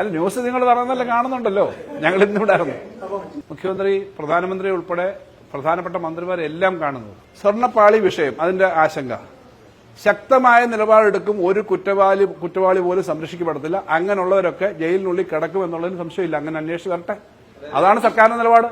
അല്ല ന്യൂസ് നിങ്ങൾ പറയുന്നല്ല കാണുന്നുണ്ടല്ലോ. ഞങ്ങൾ ഇന്നിവിടായിരുന്നു മുഖ്യമന്ത്രി പ്രധാനമന്ത്രി ഉൾപ്പെടെ പ്രധാനപ്പെട്ട മന്ത്രിമാരെല്ലാം കാണുന്നു. സ്വർണപ്പാളി വിഷയം അതിന്റെ ആശങ്ക. ശക്തമായ നിലപാടെടുക്കും ഒരു കുറ്റവാളി കുറ്റവാളി പോലും സംരക്ഷിക്കപ്പെടത്തില്ല. അങ്ങനെയുള്ളവരൊക്കെ ജയിലിനുള്ളിൽ കിടക്കും എന്നുള്ളതിന് സംശയമില്ല. അങ്ങനെ അന്വേഷിച്ച് വരട്ടെ. അതാണ് സർക്കാരിന്റെ നിലപാട്.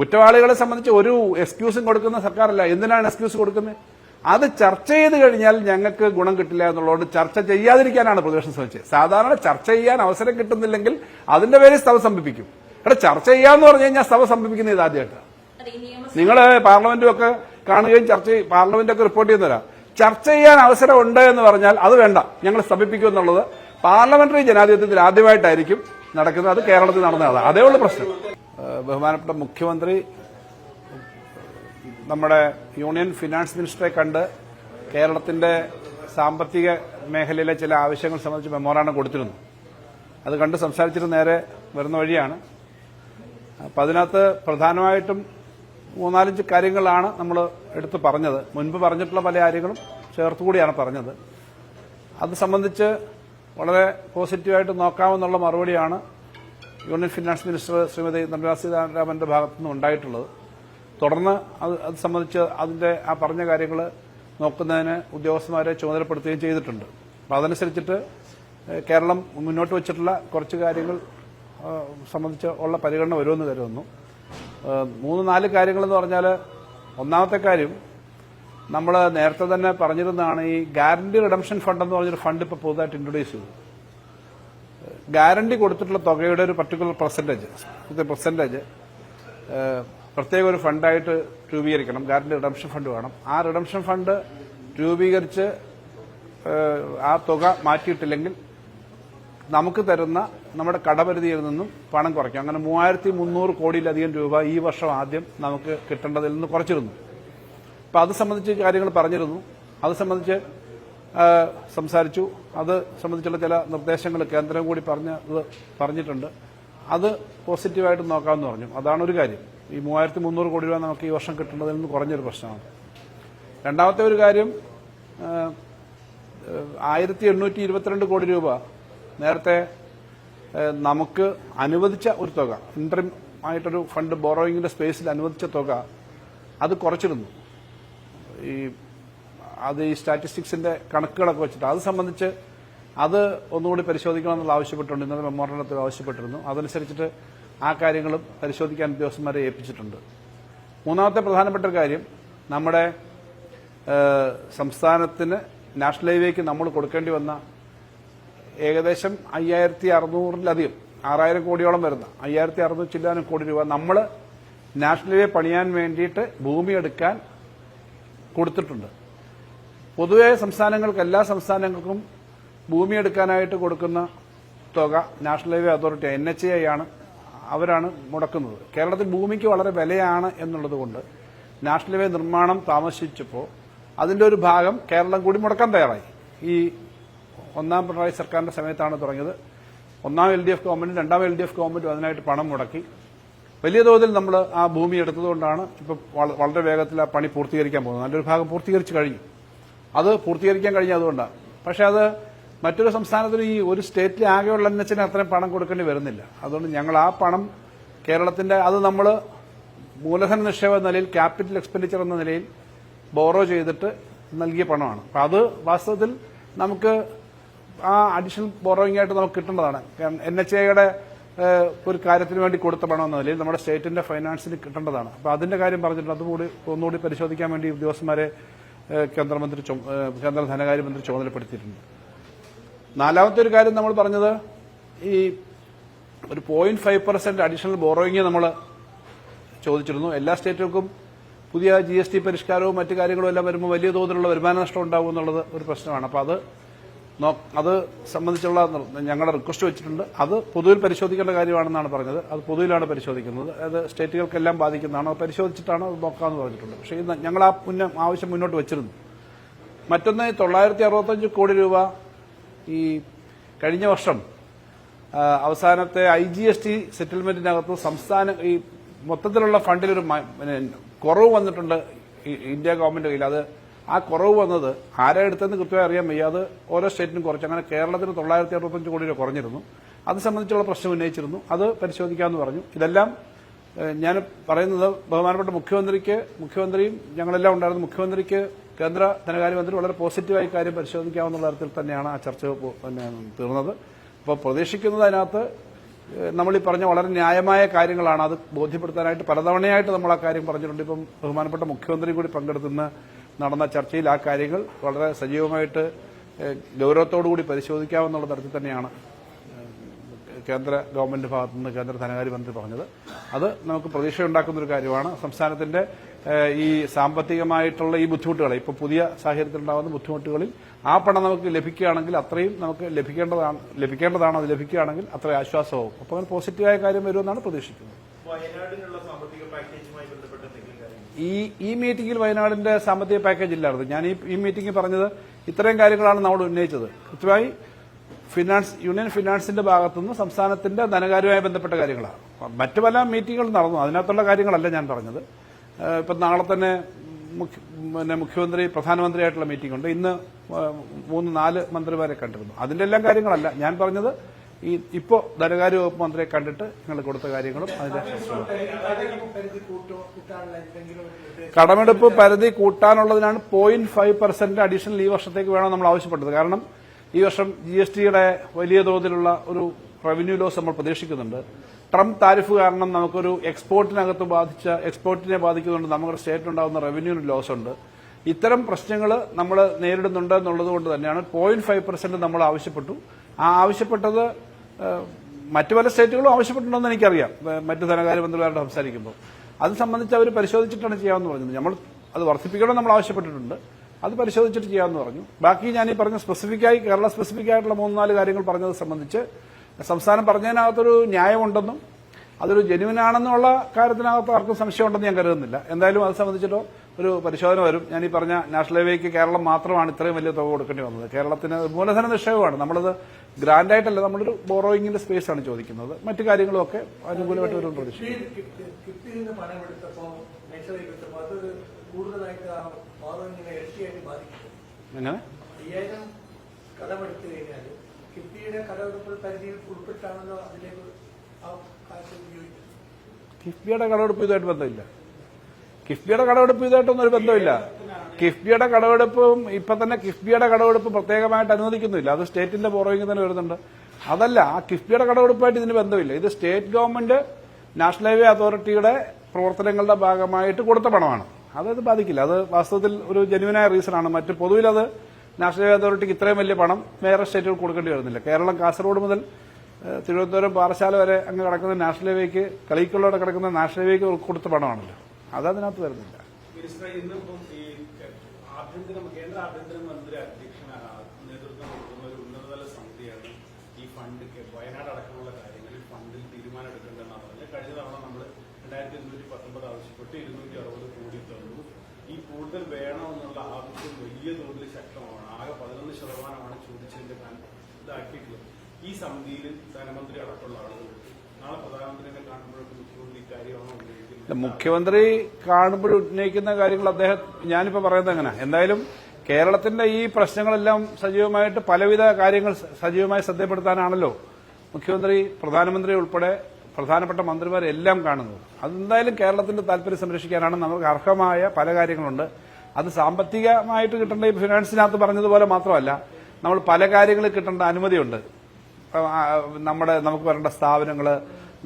കുറ്റവാളികളെ സംബന്ധിച്ച് ഒരു എക്സ്ക്യൂസും കൊടുക്കുന്ന സർക്കാരല്ല. എന്തിനാണ് എക്സ്ക്യൂസ് കൊടുക്കുന്നത്? അത് ചർച്ച ചെയ്ത് കഴിഞ്ഞാൽ ഞങ്ങൾക്ക് ഗുണം കിട്ടില്ല എന്നുള്ളതുകൊണ്ട് ചർച്ച ചെയ്യാതിരിക്കാനാണ് പ്രതിപക്ഷം ശ്രമിച്ചത്. സാധാരണ ചർച്ച ചെയ്യാൻ അവസരം കിട്ടുന്നില്ലെങ്കിൽ അതിന്റെ പേരിൽ സഭ സംഭവിപ്പിക്കും എടാ ചർച്ച ചെയ്യാന്ന് പറഞ്ഞു കഴിഞ്ഞാൽ സഭ സംഭിപ്പിക്കുന്നത് ഇതാദ്യമായിട്ട് അതെ, ഈ നിയമ നിങ്ങൾ പാർലമെന്റും ഒക്കെ കാണുകയും ചർച്ച പാർലമെന്റൊക്കെ പാർലമെന്റ് ഒക്കെ റിപ്പോർട്ട് ചെയ്യുന്നവരാ. ചർച്ച ചെയ്യാൻ അവസരം ഉണ്ട് എന്ന് പറഞ്ഞാൽ അത് വേണ്ട. ഞങ്ങൾ സ്തംഭിപ്പിക്കും എന്നുള്ളത് പാർലമെന്ററി ജനാധിപത്യത്തിൽ ആദ്യമായിട്ടായിരിക്കും നടക്കുന്നത്. അത് കേരളത്തിൽ നടന്നതാണ്. അതേ ഉള്ളൂ പ്രശ്നം. ബഹുമാനപ്പെട്ട മുഖ്യമന്ത്രി നമ്മുടെ യൂണിയൻ ഫിനാൻസ് മിനിസ്റ്ററെ കണ്ട് കേരളത്തിന്റെ സാമ്പത്തിക മേഖലയിലെ ചില ആവശ്യങ്ങൾ സംബന്ധിച്ച് മെമ്മോറാണ്ടം കൊടുത്തിരുന്നു. അത് കണ്ട് സംസാരിച്ചിട്ട് നേരെ വരുന്ന വഴിയാണ്. അപ്പം അതിനകത്ത് പ്രധാനമായിട്ടും മൂന്നാലഞ്ച് കാര്യങ്ങളാണ് നമ്മൾ എടുത്ത് പറഞ്ഞത്. മുൻപ് പറഞ്ഞിട്ടുള്ള പല കാര്യങ്ങളും ചേർത്തുകൂടിയാണ് പറഞ്ഞത്. അത് സംബന്ധിച്ച് വളരെ പോസിറ്റീവായിട്ട് നോക്കാമെന്നുള്ള മറുപടിയാണ് union finance minister Shrimati Nirmala സീതാരാമന്റെ ഭാഗത്തുനിന്ന് ഉണ്ടായിട്ടുള്ളത്. തുടർന്ന് അത് അത് സംബന്ധിച്ച് അതിന്റെ ആ പറഞ്ഞ കാര്യങ്ങൾ നോക്കുന്നതിന് ഉദ്യോഗസ്ഥന്മാരെ ചുമതലപ്പെടുത്തുകയും ചെയ്തിട്ടുണ്ട്. അപ്പം അതനുസരിച്ചിട്ട് കേരളം മുന്നോട്ട് വെച്ചിട്ടുള്ള കുറച്ച് കാര്യങ്ങൾ സംബന്ധിച്ച് ഉള്ള പരിഗണന വരുമെന്ന് കരുതുന്നു. മൂന്ന് നാല് കാര്യങ്ങളെന്ന് പറഞ്ഞാൽ ഒന്നാമത്തെ കാര്യം നമ്മൾ നേരത്തെ തന്നെ പറഞ്ഞിരുന്നതാണ് ഈ ഗ്യാരണ്ടി റിഡംഷൻ ഫണ്ട് എന്ന് പറഞ്ഞൊരു ഫണ്ട് ഇപ്പോൾ പുതുതായിട്ട് ഇൻട്രൊഡ്യൂസ് ചെയ്തു. ഗ്യാരണ്ടി കൊടുത്തിട്ടുള്ള തുകയുടെ ഒരു പർട്ടിക്കുലർ പെർസെന്റേജ് പെർസെന്റേജ് പ്രത്യേക ഒരു ഫണ്ടായിട്ട് രൂപീകരിക്കണം. ഗ്യാരണ്ടി റിഡംഷൻ ഫണ്ട് വേണം. ആ റിഡംഷൻ ഫണ്ട് രൂപീകരിച്ച് ആ തുക മാറ്റിയിട്ടില്ലെങ്കിൽ നമുക്ക് തരുന്ന നമ്മുടെ കടപരിധിയിൽ നിന്നും പണം കുറയ്ക്കും. അങ്ങനെ മൂവായിരത്തി മുന്നൂറ് കോടിയിലധികം രൂപ ഈ വർഷം ആദ്യം നമുക്ക് കിട്ടേണ്ടതിൽ നിന്ന് കുറച്ചിരുന്നു. അപ്പം അത് സംബന്ധിച്ച് കാര്യങ്ങൾ പറഞ്ഞിരുന്നു. അത് സംബന്ധിച്ച് സംസാരിച്ചു. അത് സംബന്ധിച്ചുള്ള ചില നിർദ്ദേശങ്ങൾ കേന്ദ്രം കൂടി പറഞ്ഞ പറഞ്ഞിട്ടുണ്ട്. അത് പോസിറ്റീവായിട്ട് നോക്കാമെന്ന് പറഞ്ഞു. അതാണ് ഒരു കാര്യം. ഈ മൂവായിരത്തി മുന്നൂറ് കോടി രൂപ നമുക്ക് ഈ വർഷം കിട്ടേണ്ടതിൽ നിന്ന് കുറഞ്ഞൊരു പ്രശ്നമാണ്. രണ്ടാമത്തെ ഒരു കാര്യം ആയിരത്തി എണ്ണൂറ്റി ഇരുപത്തിരണ്ട് കോടി രൂപ നേരത്തെ നമുക്ക് അനുവദിച്ച ഒരു തുക ഇന്ററിം ആയിട്ടൊരു ഫണ്ട് ബോറോയിങ്ങിന്റെ സ്പേസിൽ അനുവദിച്ച തുക അത് കുറച്ചിരുന്നു. ഈ അത് ഈ സ്റ്റാറ്റിസ്റ്റിക്സിന്റെ കണക്കുകളൊക്കെ വെച്ചിട്ട് അത് സംബന്ധിച്ച് അത് ഒന്നുകൂടി പരിശോധിക്കണമെന്നുള്ള ആവശ്യപ്പെട്ടുണ്ട് ഇന്നലെ മെമ്മോറണ്ടത്തിൽ ആവശ്യപ്പെട്ടിരുന്നു. അതനുസരിച്ചിട്ട് ആ കാര്യങ്ങളും പരിശോധിക്കാൻ ഉദ്യോഗസ്ഥന്മാരെ ഏൽപ്പിച്ചിട്ടുണ്ട്. മൂന്നാമത്തെ പ്രധാനപ്പെട്ട കാര്യം നമ്മുടെ സംസ്ഥാനത്തിന് നാഷണൽ ഹൈവേക്ക് നമ്മൾ കൊടുക്കേണ്ടി വന്ന ഏകദേശം അയ്യായിരത്തി അറുന്നൂറിലധികം ആറായിരം കോടിയോളം വരുന്ന അയ്യായിരത്തി അറുന്നൂറ് ചില്ലാനും കോടി രൂപ നമ്മൾ നാഷണൽ ഹൈവേ പണിയാൻ വേണ്ടിയിട്ട് ഭൂമി എടുക്കാൻ കൊടുത്തിട്ടുണ്ട്. പൊതുവെ സംസ്ഥാനങ്ങൾക്ക് എല്ലാ സംസ്ഥാനങ്ങൾക്കും ഭൂമി എടുക്കാനായിട്ട് കൊടുക്കുന്ന തുക national highway authority N H I ആണ്. അവരാണ് മുടക്കുന്നത്. കേരളത്തിൽ ഭൂമിക്ക് വളരെ വിലയാണ് എന്നുള്ളത് കൊണ്ട് നാഷണൽ ഹൈവേ നിർമ്മാണം താമസിച്ചപ്പോൾ അതിന്റെ ഒരു ഭാഗം കേരളം കൂടി മുടക്കാൻ തയ്യാറായി. ഈ ഒന്നാം പിണറായി സർക്കാരിന്റെ സമയത്താണ് തുടങ്ങിയത്. ഒന്നാം എൽ ഡി എഫ് ഗവൺമെന്റും രണ്ടാം എൽ ഡി എഫ് ഗവൺമെന്റും അതിനായിട്ട് പണം മുടക്കി. വലിയ തോതിൽ നമ്മൾ ആ ഭൂമി എടുത്തതുകൊണ്ടാണ് ഇപ്പോൾ വളരെ വേഗത്തിൽ ആ പണി പൂർത്തീകരിക്കാൻ പോകുന്നത്. നല്ലൊരു ഭാഗം പൂർത്തീകരിച്ച് കഴിഞ്ഞു. അത് പൂർത്തീകരിക്കാൻ കഴിഞ്ഞ അതുകൊണ്ടാണ് പക്ഷെ അത് മറ്റൊരു സംസ്ഥാനത്തിന് ഈ ഒരു സ്റ്റേറ്റിലെ ആകെയുള്ള എൻ എച്ചിന് അത്രയും പണം കൊടുക്കേണ്ടി വരുന്നില്ല. അതുകൊണ്ട് ഞങ്ങൾ ആ പണം കേരളത്തിന്റെ അത് നമ്മൾ മൂലധന നിക്ഷേപ നിലയിൽ ക്യാപിറ്റൽ എക്സ്പെൻഡിച്ചർ എന്ന നിലയിൽ ബോറോ ചെയ്തിട്ട് നൽകിയ പണമാണ്. അപ്പം അത് വാസ്തവത്തിൽ നമുക്ക് ആ അഡീഷണൽ ബോറോയിങ് ആയിട്ട് നമുക്ക് കിട്ടേണ്ടതാണ്. എൻ എച്ച് എയുടെ ഒരു കാര്യത്തിന് വേണ്ടി കൊടുത്ത പണം എന്ന നിലയിൽ നമ്മുടെ സ്റ്റേറ്റിന്റെ ഫൈനാൻസിന് കിട്ടേണ്ടതാണ്. അപ്പോൾ അതിന്റെ കാര്യം പറഞ്ഞിട്ടുണ്ട് അതുകൂടി ഒന്നുകൂടി പരിശോധിക്കാൻ വേണ്ടി ഉദ്യോഗസ്ഥന്മാരെ കേന്ദ്രമന്ത്രി കേന്ദ്ര ധനകാര്യമന്ത്രി ചുമതലപ്പെടുത്തിയിട്ടുണ്ട്. നാലാമത്തെ ഒരു കാര്യം നമ്മൾ പറഞ്ഞത് ഈ ഒരു point five percent additional borrowing നമ്മൾ ചോദിച്ചിരുന്നു. എല്ലാ സ്റ്റേറ്റുകൾക്കും പുതിയ ജി എസ് ടി പരിഷ്കാരവും മറ്റു കാര്യങ്ങളും എല്ലാം വരുമ്പോൾ വലിയ തോതിലുള്ള വരുമാന നഷ്ടം ഉണ്ടാവും എന്നുള്ളത് ഒരു പ്രശ്നമാണ്. അപ്പോൾ അത് അത് സംബന്ധിച്ചുള്ള ഞങ്ങളുടെ റിക്വസ്റ്റ് വെച്ചിട്ടുണ്ട്. അത് പൊതുവിൽ പരിശോധിക്കേണ്ട കാര്യമാണെന്നാണ് പറഞ്ഞത്. അത് പൊതുവിലാണ് പരിശോധിക്കുന്നത്. അത് സ്റ്റേറ്റുകൾക്കെല്ലാം ബാധിക്കുന്നതാണ്? അത് പരിശോധിച്ചിട്ടാണ് അത് നോക്കാമെന്ന് പറഞ്ഞിട്ടുണ്ട്. പക്ഷേ ഞങ്ങൾ ആ മുന്നേ ആവശ്യം മുന്നോട്ട് വെച്ചിരുന്നു. മറ്റൊന്ന് തൊള്ളായിരത്തി അറുപത്തഞ്ച് കോടി രൂപ ഈ കഴിഞ്ഞ വർഷം അവസാനത്തെ ഐ ജി എസ് ടി സെറ്റിൽമെന്റിനകത്ത് സംസ്ഥാന ഈ മൊത്തത്തിലുള്ള ഫണ്ടിലൊരു കുറവ് വന്നിട്ടുണ്ട് ഇന്ത്യ ഗവൺമെന്റ് കയ്യിൽ. അത് ആ കുറവ് വന്നത് ആരാ എടുത്തെന്ന് കൃത്യമായി അറിയാൻ വയ്യ. അത് ഓരോ സ്റ്റേറ്റിനും കുറച്ച്. അങ്ങനെ കേരളത്തിന് തൊള്ളായിരത്തി അറുപത്തഞ്ച് കോടി രൂപ കുറഞ്ഞിരുന്നു. അത് സംബന്ധിച്ചുള്ള പ്രശ്നം ഉന്നയിച്ചിരുന്നു. അത് പരിശോധിക്കാമെന്ന് പറഞ്ഞു. ഇതെല്ലാം ഞാൻ പറയുന്നത് ബഹുമാനപ്പെട്ട മുഖ്യമന്ത്രിക്ക് മുഖ്യമന്ത്രിയും ഞങ്ങളെല്ലാം ഉണ്ടായിരുന്നു. മുഖ്യമന്ത്രിക്ക് കേന്ദ്ര ധനകാര്യമന്ത്രി വളരെ പോസിറ്റീവായി കാര്യം പരിശോധിക്കാവുന്ന തരത്തിൽ തന്നെയാണ് ആ ചർച്ച പിന്നെ തീർന്നത്. അപ്പോൾ പ്രതീക്ഷിക്കുന്നത് അതിനകത്ത് നമ്മൾ ഈ പറഞ്ഞ വളരെ ന്യായമായ കാര്യങ്ങളാണ്. അത് ബോധ്യപ്പെടുത്താനായിട്ട് പലതവണയായിട്ട് നമ്മൾ ആ കാര്യം പറഞ്ഞിട്ടുണ്ട്. ഇപ്പം ബഹുമാനപ്പെട്ട മുഖ്യമന്ത്രി കൂടി പങ്കെടുത്തുന്ന നടന്ന ചർച്ചയിൽ ആ കാര്യങ്ങൾ വളരെ സജീവമായിട്ട് ഏഹ്, ഗൗരവത്തോടുകൂടി പരിശോധിക്കാമെന്നുള്ള തരത്തിൽ തന്നെയാണ് കേന്ദ്ര ഗവൺമെന്റ് ഭാഗത്തു നിന്ന് കേന്ദ്ര ധനകാര്യമന്ത്രി പറഞ്ഞത്. അത് നമുക്ക് പ്രതീക്ഷയുണ്ടാക്കുന്ന ഒരു കാര്യമാണ്. സംസ്ഥാനത്തിന്റെ ഈ സാമ്പത്തികമായിട്ടുള്ള ഈ ബുദ്ധിമുട്ടുകൾ ഇപ്പോൾ പുതിയ സാഹചര്യത്തിലുണ്ടാകുന്ന ബുദ്ധിമുട്ടുകളിൽ ആ പണം നമുക്ക് ലഭിക്കുകയാണെങ്കിൽ അത്രയും നമുക്ക് ലഭിക്കേണ്ടതാണ് ലഭിക്കേണ്ടതാണ് അത് ലഭിക്കുകയാണെങ്കിൽ അത്ര ആശ്വാസമാവും അപ്പോൾ അങ്ങനെ പോസിറ്റീവായ കാര്യം വരുമെന്നാണ് പ്രതീക്ഷിക്കുന്നത്. ഈ ഈ മീറ്റിംഗിൽ വയനാടിന്റെ സാമ്പത്തിക പാക്കേജ് ഇല്ലായിരുന്നു. ഞാൻ ഈ ഈ മീറ്റിംഗിൽ പറഞ്ഞത് ഇത്രയും കാര്യങ്ങളാണ് നമ്മൾ ഉന്നയിച്ചത്. കൃത്യമായി ഫിനാൻസ് യൂണിയൻ ഫിനാൻസിന്റെ ഭാഗത്തുനിന്ന് സംസ്ഥാനത്തിന്റെ ധനകാര്യവുമായി ബന്ധപ്പെട്ട കാര്യങ്ങളാണ്. മറ്റു പല മീറ്റിങ്ങുകളും നടന്നു. അതിനകത്തുള്ള കാര്യങ്ങളല്ല ഞാൻ പറഞ്ഞത്. ഇപ്പൊ നാളെ തന്നെ പിന്നെ മുഖ്യമന്ത്രി പ്രധാനമന്ത്രിയായിട്ടുള്ള മീറ്റിംഗ് ഉണ്ട്. ഇന്ന് മൂന്ന് നാല് മന്ത്രിമാരെ കണ്ടിരുന്നു. അതിന്റെ എല്ലാം കാര്യങ്ങളല്ല. ഞാൻ പറഞ്ഞത് ഈ ഇപ്പോ ധനകാര്യ വകുപ്പ് മന്ത്രിയെ കണ്ടിട്ട് നിങ്ങൾ കൊടുത്ത കാര്യങ്ങളും അതിന്റെ കടമെടുപ്പ് പരിധി കൂട്ടാനുള്ളതിനാണ് പോയിന്റ് ഫൈവ് പെർസെന്റ് അഡീഷണൽ ഈ വർഷത്തേക്ക് വേണം നമ്മൾ ആവശ്യപ്പെട്ടത്. കാരണം ഈ വർഷം ജി എസ് ടിയുടെ വലിയ തോതിലുള്ള ഒരു റവന്യൂ ലോസ് നമ്മൾ പ്രതീക്ഷിക്കുന്നുണ്ട്. ട്രംപ് താരിഫ് കാരണം നമുക്കൊരു എക്സ്പോർട്ടിനകത്ത് ബാധിച്ച എക്സ്പോർട്ടിനെ ബാധിക്കുന്നുണ്ട്. നമ്മുടെ സ്റ്റേറ്റിനുണ്ടാകുന്ന റവന്യൂ ലോസ് ഉണ്ട്. ഇത്തരം പ്രശ്നങ്ങൾ നമ്മൾ നേരിടുന്നുണ്ട് എന്നുള്ളത് കൊണ്ട് തന്നെയാണ് പോയിന്റ് ഫൈവ് പെർസെന്റ് നമ്മൾ ആവശ്യപ്പെട്ടു. ആ ആവശ്യപ്പെട്ടത് മറ്റു പല സ്റ്റേറ്റുകളും ആവശ്യപ്പെട്ടിട്ടുണ്ടെന്ന് എനിക്കറിയാം. മറ്റ് ധനകാര്യമന്ത്രിമാരോട് സംസാരിക്കുമ്പോൾ. അത് സംബന്ധിച്ച് അവർ പരിശോധിച്ചിട്ടാണ് ചെയ്യാമെന്ന് പറഞ്ഞത്. നമ്മൾ അത് വർദ്ധിപ്പിക്കണം നമ്മൾ ആവശ്യപ്പെട്ടിട്ടുണ്ട്. അത് പരിശോധിച്ചിട്ട് ചെയ്യാമെന്ന് പറഞ്ഞു. ബാക്കി ഞാൻ ഈ പറഞ്ഞ സ്പെസിഫിക്കായി കേരള സ്പെസിഫിക് ആയിട്ടുള്ള മൂന്ന് നാല് കാര്യങ്ങൾ പറഞ്ഞത് സംബന്ധിച്ച് സംസ്ഥാനം പറഞ്ഞതിനകത്തൊരു ന്യായമുണ്ടെന്നും അതൊരു ജെന്യുവനാണെന്നുള്ള കാര്യത്തിനകത്ത് ആർക്കും സംശയമുണ്ടെന്ന് ഞാൻ കരുതുന്നില്ല. എന്തായാലും അത് സംബന്ധിച്ചിട്ടോ ഒരു പരിശോധന വരും. ഞാൻ ഈ പറഞ്ഞ നാഷണൽ ഹൈവേക്ക് കേരളം മാത്രമാണ് ഇത്രയും വലിയ തുക കൊടുക്കേണ്ടി വന്നത്. കേരളത്തിന് മൂലധന നിക്ഷേപമാണ്. നമ്മളത് ഗ്രാൻഡായിട്ടല്ല നമ്മളൊരു ബോറോയിങ്ങിന്റെ സ്പേസ് ആണ് ചോദിക്കുന്നത്. മറ്റു കാര്യങ്ങളൊക്കെ അനുകൂലമായിട്ട് വരും പ്രതീക്ഷ ഇരട്ടിയായിട്ട് അയ്യായിരം കടമെടുത്തു കഴിഞ്ഞാൽ കിഫ്ബിയുടെ കടമെടുപ്പ് പരിധിയിൽ ഉൾപ്പെട്ടാണല്ലോ അതിലേക്ക് ആ കാശ് ഉപയോഗിക്കുന്നത് കിഫ്ബിയുടെ കടമെടുപ്പ് ഇതുമായിട്ട് ബന്ധമില്ല. കിഫ്ബിയുടെ കടമെടുപ്പ് ഇതായിട്ടൊന്നും ഒരു ബന്ധമില്ല. കിഫ്ബിയുടെ കടമെടുപ്പും ഇപ്പൊ തന്നെ കിഫ്ബിയുടെ കടമെടുപ്പ് പ്രത്യേകമായിട്ട് അനുവദിക്കുന്നില്ല. അത് സ്റ്റേറ്റിന്റെ ബോറോയിങ് തന്നെ വരുന്നുണ്ട്. അതല്ല ആ കിഫ്ബിയുടെ കടമെടുപ്പായിട്ട് ഇതിന് ബന്ധമില്ല. ഇത് സ്റ്റേറ്റ് ഗവൺമെന്റ് നാഷണൽ ഹൈവേ അതോറിറ്റിയുടെ പ്രവർത്തനങ്ങളുടെ ഭാഗമായിട്ട് കൊടുത്ത പണമാണ്. അതത് ബാധിക്കില്ല. അത് വാസ്തവത്തിൽ ഒരു ജെന്യുവനായ റീസൺ ആണ് മറ്റ് പൊതുവിൽ അത് നാഷണൽ അതോറിറ്റിക്ക് ഇത്രയും വലിയ പണം വേറെ സ്റ്റേറ്റുകൾ കൊടുക്കേണ്ടി വരുന്നില്ല. കേരളം കാസർഗോഡ് മുതൽ തിരുവനന്തപുരം പാറശാല വരെ അങ്ങ് കിടക്കുന്ന നാഷണൽ ഹൈവേക്ക് കളിക്കുള്ളവിടെ കിടക്കുന്ന നാഷണൽ ഹൈവേക്ക് കൊടുത്ത പണമാണല്ലോ. അത് അതിനകത്ത് വരുന്നില്ല വയനാട് അടക്കമുള്ള കാര്യങ്ങളിൽ ഫണ്ടിൽ തീരുമാനം എടുക്കേണ്ടതെന്നാണ് പറഞ്ഞത്. കഴിഞ്ഞ തവണ നമ്മൾ രണ്ടായിരത്തി ഇരുന്നൂറ്റി പത്തൊമ്പത് ആവശ്യപ്പെട്ട് ഇരുന്നൂറ്റി അറുപത് കൂടുതൽ വേണമെന്നുള്ള ആവശ്യം വലിയ തോതിൽ ശക്തമാണ്. ആകെ പതിനൊന്ന് ശതമാനമാണ് ചോദിച്ചതിന്റെ ഇതാക്കിയിട്ടുള്ളത്. ഈ സമിതിയിൽ ധനമന്ത്രി അടക്കമുള്ള ആളുകൾ നാളെ പ്രധാനമന്ത്രിനെ കാണുമ്പോഴൊക്കെ മുഖ്യമന്ത്രി ഉന്നയിക്കുന്നത്. മുഖ്യമന്ത്രി കാണുമ്പോൾ ഉന്നയിക്കുന്ന കാര്യങ്ങൾ അദ്ദേഹം ഞാനിപ്പോ പറയുന്നത് എങ്ങനെ? എന്തായാലും കേരളത്തിന്റെ ഈ പ്രശ്നങ്ങളെല്ലാം സജീവമായിട്ട് പലവിധ കാര്യങ്ങൾ സജീവമായി ശ്രദ്ധപ്പെടുത്താനാണല്ലോ മുഖ്യമന്ത്രി പ്രധാനമന്ത്രി ഉൾപ്പെടെ പ്രധാനപ്പെട്ട മന്ത്രിമാരെല്ലാം കാണുന്നത് അതെന്തായാലും കേരളത്തിന്റെ താല്പര്യം സംരക്ഷിക്കാനാണ് നമുക്ക് അർഹമായ പല കാര്യങ്ങളുണ്ട്. അത് സാമ്പത്തികമായിട്ട് കിട്ടേണ്ട ഈ ഫിനാൻസിനകത്ത് പറഞ്ഞതുപോലെ മാത്രമല്ല നമ്മൾ പല കാര്യങ്ങളിൽ കിട്ടേണ്ട അനുമതിയുണ്ട്. നമ്മുടെ നമുക്ക് വരേണ്ട സ്ഥാപനങ്ങൾ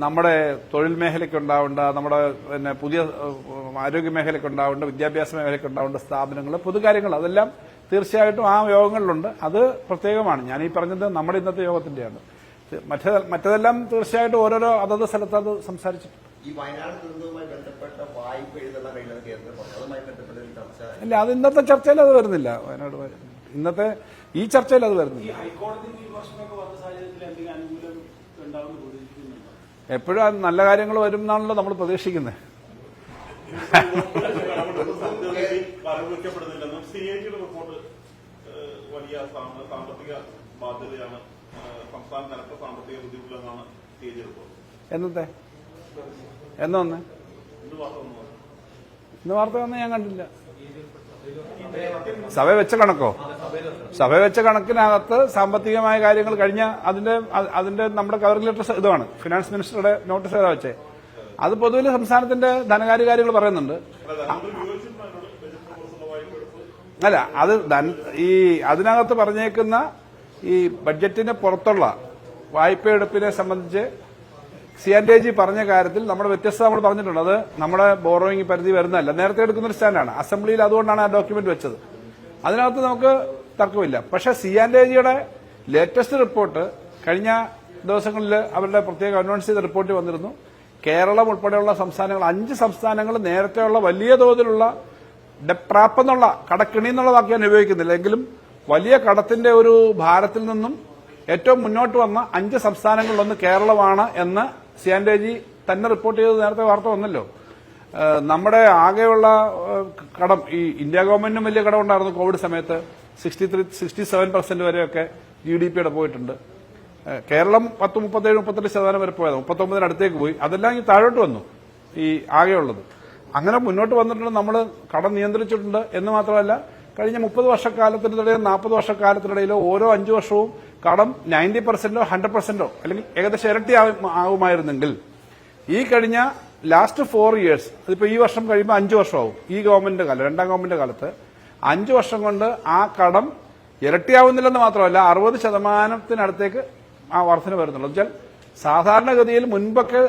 നമ്മുടെ തൊഴിൽ മേഖലയ്ക്ക് ഉണ്ടാവേണ്ട നമ്മുടെ പിന്നെ പുതിയ ആരോഗ്യ മേഖലയ്ക്ക് ഉണ്ടാവേണ്ട വിദ്യാഭ്യാസ മേഖലയ്ക്ക് ഉണ്ടാവേണ്ട സ്ഥാപനങ്ങൾ പൊതുകാര്യങ്ങൾ അതെല്ലാം തീർച്ചയായിട്ടും ആ യോഗങ്ങളിലുണ്ട്. അത് പ്രത്യേകമാണ്. ഞാൻ ഈ പറഞ്ഞത് നമ്മുടെ ഇന്നത്തെ യോഗത്തിന്റെയാണ്. മറ്റേ മറ്റതെല്ലാം തീർച്ചയായിട്ടും ഓരോരോ അതത് സ്ഥലത്ത് അത് സംസാരിച്ചിട്ടുണ്ട് ഇല്ല അത് ഇന്നത്തെ ചർച്ചയിൽ അത് വരുന്നില്ല വയനാട് ഇന്നത്തെ ഈ ചർച്ചയിൽ അത് വരുന്നില്ല എപ്പോഴും നല്ല കാര്യങ്ങൾ വരും എന്നാണല്ലോ നമ്മൾ പ്രതീക്ഷിക്കുന്നത് റിപ്പോർട്ട് വലിയ സാമ്പ- സാമ്പത്തിക ബാധ്യതയാണ് സംസ്ഥാന കനത്ത സാമ്പത്തിക ബുദ്ധിമുട്ടിലെന്നാണ് റിപ്പോർട്ട്. എന്നത്തെ എന്നൊന്ന് എന്ത് വാർത്ത വന്നു. ഇന്ന് വാർത്ത ഒന്നും ഞാൻ കണ്ടില്ല. സഭ വെച്ച കണക്കോ? സഭ വെച്ച കണക്കിനകത്ത് സാമ്പത്തികമായ കാര്യങ്ങൾ കഴിഞ്ഞ അതിന്റെ അതിന്റെ നമ്മുടെ കവർ ലെറ്റർ ഇതാണ് ഫിനാൻസ് മിനിസ്റ്ററുടെ നോട്ടീസ് ഏതാ വെച്ചേ? അത് പൊതുവിൽ സംസ്ഥാനത്തിന്റെ ധനകാര്യ കാര്യങ്ങൾ പറയുന്നുണ്ട്. അല്ല അത് ഈ അതിനകത്ത് പറഞ്ഞേക്കുന്ന ഈ ബഡ്ജറ്റിന് പുറത്തുള്ള വായ്പയെടുപ്പിനെ സംബന്ധിച്ച് സി ആൻഡ് ജി പറഞ്ഞ കാര്യത്തിൽ നമ്മുടെ വ്യത്യസ്തത നമ്മൾ പറഞ്ഞിട്ടുണ്ട്. അത് നമ്മുടെ ബോറോയിങ് പരിധി വരുന്നതല്ല. നേരത്തെ എടുക്കുന്ന ഒരു സ്റ്റാൻഡാണ്. അസംബ്ലിയിൽ അതുകൊണ്ടാണ് ആ ഡോക്യുമെന്റ് വെച്ചത്. അതിനകത്ത് നമുക്ക് തർക്കമില്ല. പക്ഷെ സി ആൻഡ് ജിയുടെ ലേറ്റസ്റ്റ് റിപ്പോർട്ട് കഴിഞ്ഞ ദിവസങ്ങളിൽ അവരുടെ പ്രത്യേക അനൗൺസ് ചെയ്ത റിപ്പോർട്ട് വന്നിരുന്നു. കേരളം ഉൾപ്പെടെയുള്ള സംസ്ഥാനങ്ങൾ അഞ്ച് സംസ്ഥാനങ്ങൾ നേരത്തെയുള്ള വലിയ തോതിലുള്ള ഡെപ്രാപ്പെന്നുള്ള കടക്കിണി എന്നുള്ള ഞാൻ ഉപയോഗിക്കുന്നില്ല. എങ്കിലും വലിയ കടത്തിന്റെ ഒരു ഭാരത്തിൽ നിന്നും ഏറ്റവും മുന്നോട്ട് വന്ന അഞ്ച് സംസ്ഥാനങ്ങളിലൊന്ന് കേരളമാണ് എന്ന് സിയാൻഡേജി തന്നെ റിപ്പോർട്ട് ചെയ്ത് നേരത്തെ വാർത്ത വന്നല്ലോ. നമ്മുടെ ആകെയുള്ള കടം ഈ ഇന്ത്യ ഗവൺമെന്റിനും വലിയ കടമുണ്ടായിരുന്നു കോവിഡ് സമയത്ത്. Sixty three sixty seven percent വരെയൊക്കെ ജി ഡി പിയുടെ പോയിട്ടുണ്ട്. കേരളം പത്ത് മുപ്പത്തേഴ് മുപ്പത്തെട്ട് ശതമാനം വരെ പോയത്. മുപ്പത്തൊമ്പതിന് അടുത്തേക്ക് പോയി. അതെല്ലാം ഈ താഴോട്ട് വന്നു ഈ ആകെയുള്ളത്. അങ്ങനെ മുന്നോട്ട് വന്നിട്ടുണ്ട്. നമ്മൾ കടം നിയന്ത്രിച്ചിട്ടുണ്ട് എന്ന് മാത്രമല്ല കഴിഞ്ഞ മുപ്പത് വർഷക്കാലത്തിനിടയിലോ നാൽപ്പത് വർഷക്കാലത്തിനിടയിലോ ഓരോ അഞ്ചു വർഷവും കടം നയന്റി പെർസെന്റോ ഹൺഡ്രഡ് പെർസെന്റോ അല്ലെങ്കിൽ ഏകദേശം ഇരട്ടി ആകുമായിരുന്നെങ്കിൽ ഈ കഴിഞ്ഞ ലാസ്റ്റ് ഫോർ ഇയേഴ്സ് അതിപ്പോ ഈ വർഷം കഴിയുമ്പോൾ അഞ്ച് വർഷമാവും. ഈ ഗവൺമെന്റിന്റെ കാലം രണ്ടാം ഗവൺമെന്റിന്റെ കാലത്ത് അഞ്ച് വർഷം കൊണ്ട് ആ കടം ഇരട്ടിയാവുന്നില്ലെന്ന് മാത്രമല്ല അറുപത് ശതമാനത്തിനടുത്തേക്ക് ആ വർധന വരുന്നുള്ളൂ. വെച്ചാൽ സാധാരണഗതിയിൽ മുൻപൊക്കെ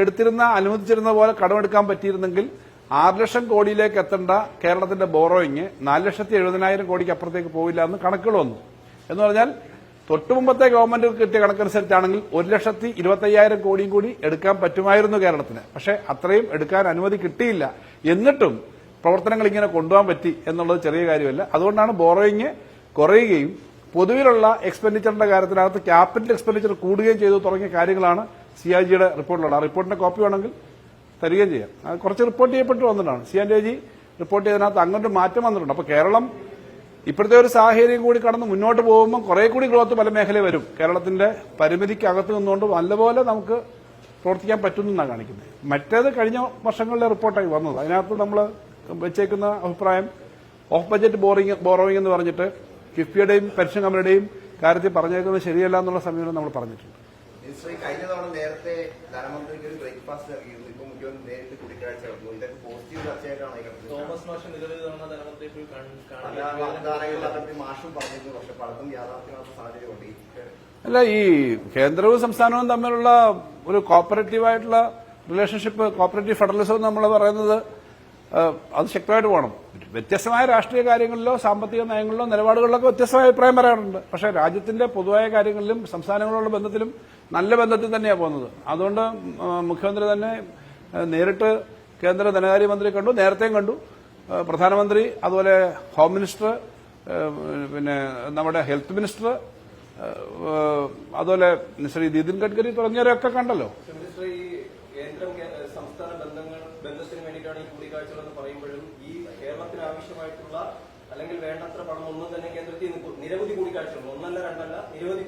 എടുത്തിരുന്ന അനുവദിച്ചിരുന്ന പോലെ കടമെടുക്കാൻ പറ്റിയിരുന്നെങ്കിൽ ആറ് ലക്ഷം കോടിയിലേക്ക് എത്തേണ്ട കേരളത്തിന്റെ ബോറോയിങ് നാല് ലക്ഷത്തി എഴുപതിനായിരം കോടിക്ക് അപ്പുറത്തേക്ക് പോവില്ല എന്ന് കണക്കുകൾ വന്നു. എന്ന് പറഞ്ഞാൽ തൊട്ടുമുമ്പത്തെ ഗവൺമെന്റ് കിട്ടിയ കണക്കനുസരിച്ചാണെങ്കിൽ ഒരു ലക്ഷത്തി ഇരുപത്തയ്യായിരം കോടിയും കൂടി എടുക്കാൻ പറ്റുമായിരുന്നു കേരളത്തിന്. പക്ഷെ അത്രയും എടുക്കാൻ അനുമതി കിട്ടിയില്ല. എന്നിട്ടും പ്രവർത്തനങ്ങൾ ഇങ്ങനെ കൊണ്ടുപോകാൻ പറ്റി എന്നുള്ളത് ചെറിയ കാര്യമല്ല. അതുകൊണ്ടാണ് ബോറോയിങ് കുറയുകയും പൊതുവിലുള്ള എക്സ്പെൻഡിച്ചറിന്റെ കാര്യത്തിനകത്ത് ക്യാപിറ്റൽ എക്സ്പെൻഡിച്ചർ കൂടുകയും ചെയ്തു തുടങ്ങിയ കാര്യങ്ങളാണ് സി ഐ ജിയുടെ റിപ്പോർട്ടിലുള്ളത് ആ റിപ്പോർട്ടിന്റെ കോപ്പി വേണമെങ്കിൽ തരികയും ചെയ്യാം. കുറച്ച് റിപ്പോർട്ട് ചെയ്യപ്പെട്ട് വന്നിട്ടാണ്. സി ആൻഡ് ജി റിപ്പോർട്ട് ചെയ്തതിനകത്ത് അങ്ങോട്ട് മാറ്റം വന്നിട്ടുണ്ട്. അപ്പോൾ കേരളം ഇപ്പോഴത്തെ ഒരു സാഹചര്യം കൂടി കടന്ന് മുന്നോട്ട് പോകുമ്പോൾ കുറെ കൂടി ഗ്രോത്ത് പല മേഖലയിൽ വരും. കേരളത്തിന്റെ പരിമിതിക്ക് അകത്ത് നിന്നുകൊണ്ട് നല്ലപോലെ നമുക്ക് പ്രവർത്തിക്കാൻ പറ്റുമെന്നാണ് കാണിക്കുന്നത്. മറ്റേത് കഴിഞ്ഞ വർഷങ്ങളിലെ റിപ്പോർട്ടായി വന്നത്. അതിനകത്ത് നമ്മൾ വെച്ചേക്കുന്ന അഭിപ്രായം ഓഫ് ബജറ്റ് ബോറിംഗ് ബോറോയിങ് എന്ന് പറഞ്ഞിട്ട് കിഫ്ബിയുടെയും പെൻഷൻ കമ്പനിയുടെയും കാര്യത്തിൽ പറഞ്ഞേക്കുന്നത് ശരിയല്ല എന്നുള്ള സമീപനം നമ്മൾ പറഞ്ഞിട്ടുണ്ട്. കഴിഞ്ഞ തവണ നേരത്തെ ധനമന്ത്രിക്ക് ഒരു ബ്രേക്ക്ഫാസ്റ്റ് ഇപ്പൊ മുഖ്യമന്ത്രി നേരിട്ട് കൂടിക്കാഴ്ച നടന്നു ഇതൊക്കെ പോസിറ്റീവ് ചർച്ചയായിട്ടാണ് ഈ കണ്ടത് തോമസ് മാഷ് നിരവധി തവണ ധനമന്ത്രി പോയി കാണ- പല കാണുകയും മാഷും പറഞ്ഞിരുന്നു. പക്ഷെ പലതും യാഥാർത്ഥ്യമാകുന്ന സാഹചര്യമുണ്ട്. അല്ല ഈ കേന്ദ്രവും സംസ്ഥാനവും തമ്മിലുള്ള ഒരു കോപ്പറേറ്റീവായിട്ടുള്ള റിലേഷൻഷിപ്പ് കോപ്പറേറ്റീവ് ഫെഡറലിസം നമ്മൾ പറയുന്നത് അത് ശക്തമായിട്ട് പോകണം. വ്യത്യസ്തമായ രാഷ്ട്രീയ കാര്യങ്ങളിലോ സാമ്പത്തിക നയങ്ങളിലോ നിലപാടുകളിലൊക്കെ വ്യത്യസ്തമായ അഭിപ്രായം പറയാറുണ്ട്. പക്ഷേ രാജ്യത്തിന്റെ പൊതുവായ കാര്യങ്ങളിലും സംസ്ഥാനങ്ങളുള്ള ബന്ധത്തിലും നല്ല ബന്ധത്തിൽ തന്നെയാണ് പോകുന്നത്. അതുകൊണ്ട് മുഖ്യമന്ത്രി തന്നെ നേരിട്ട് കേന്ദ്ര ധനകാര്യമന്ത്രി കണ്ടു നേരത്തെയും കണ്ടു. പ്രധാനമന്ത്രി അതുപോലെ ഹോം മിനിസ്റ്റർ പിന്നെ നമ്മുടെ ഹെൽത്ത് മിനിസ്റ്റർ അതുപോലെ ശ്രീ നിതിൻ ഗഡ്കരി തുടങ്ങിയവരെയൊക്കെ കണ്ടല്ലോ. ഇതുവരെ സംസ്ഥാന ബന്ധങ്ങൾ ബന്ധത്തിന് ഈ ഈ കേരളത്തിന് ആവശ്യമായിട്ടുള്ള അല്ലെങ്കിൽ വേണ്ടത്ര പണം ഒന്നും തന്നെ നിരവധി ഒന്നല്ല രണ്ടല്ല നിരവധി